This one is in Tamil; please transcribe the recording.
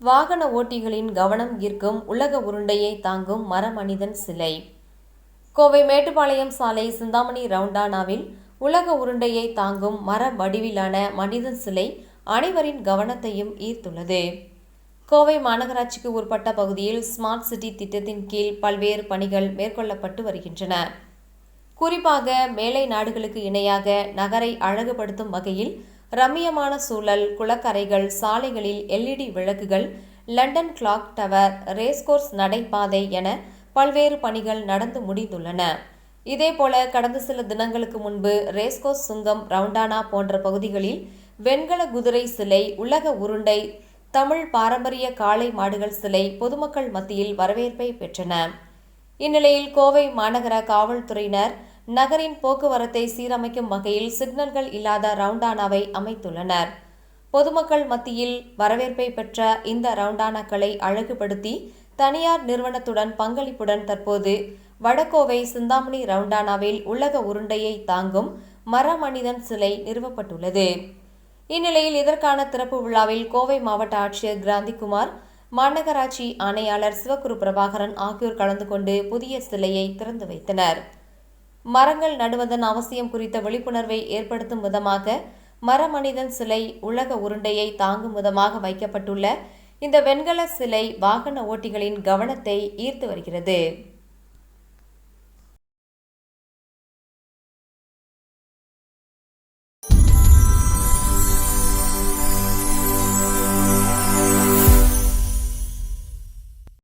வாகன ஓட்டிகளின் கவனம் ஈர்க்கும் உலக உருண்டையை தாங்கும் மரமனிதன் சிலை. கோவை மேட்டுப்பாளையம் சாலை சிந்தாமணி ரவுண்டானாவில் உலக உருண்டையை தாங்கும் மர வடிவிலான மனிதன் சிலை அனைவரின் கவனத்தையும் ஈர்த்துள்ளது. கோவை மாநகராட்சிக்கு உட்பட்ட பகுதியில் ஸ்மார்ட் சிட்டி திட்டத்தின் கீழ் பல்வேறு பணிகள் மேற்கொள்ளப்பட்டு வருகின்றன. குறிப்பாக மேலை நாடுகளுக்கு இணையாக நகரை அழகுபடுத்தும் வகையில் ரம்மியமான சூழல் குளக்கரைகள் சாலைகளில் எல்இடி விளக்குகள் லண்டன் கிளாக் டவர் ரேஸ்கோர்ஸ் நடைபாதை என பல்வேறு பணிகள் நடந்து முடிந்துள்ளன. இதேபோல கடந்த சில தினங்களுக்கு முன்பு ரேஸ்கோர்ஸ் சுங்கம் ரவுண்டானா போன்ற பகுதிகளில் வெண்கல குதிரை சிலை உலக உருண்டை தமிழ் பாரம்பரிய காளை மாடுகள் சிலை பொதுமக்கள் மத்தியில் வரவேற்பை பெற்றன. இந்நிலையில் கோவை மாநகர காவல்துறையினர் நகரின் போக்குவரத்தை சீரமைக்கும் வகையில் சிக்னல்கள் இல்லாத ரவுண்டானாவை அமைத்துள்ளனர். பொதுமக்கள் மத்தியில் வரவேற்பை பெற்ற இந்த ரவுண்டானாக்களை அழகுபடுத்தி தனியார் நிறுவனத்துடன் பங்களிப்புடன் தற்போது வடகோவை சிந்தாமணி ரவுண்டானாவில் உலக உருண்டையை தாங்கும் மரமனிதன் சிலை நிறுவப்பட்டுள்ளது. இந்நிலையில் இதற்கான திறப்பு விழாவில் கோவை மாவட்ட ஆட்சியர் கிராந்திகுமார் மாநகராட்சி ஆணையாளர் சிவகுரு பிரபாகரன் ஆகியோர் கலந்து கொண்டு புதிய சிலையை திறந்து வைத்தனர். மரங்கள் நடுவதன் அவசியம் குறித்த விழிப்புணர்வை ஏற்படுத்தும் விதமாக மரமனிதன் சிலை உலக உருண்டையை தாங்கும் விதமாக வைக்கப்பட்டுள்ள இந்த வெண்கல சிலை வாகன ஓட்டிகளின் கவனத்தை ஈர்த்து வருகிறது.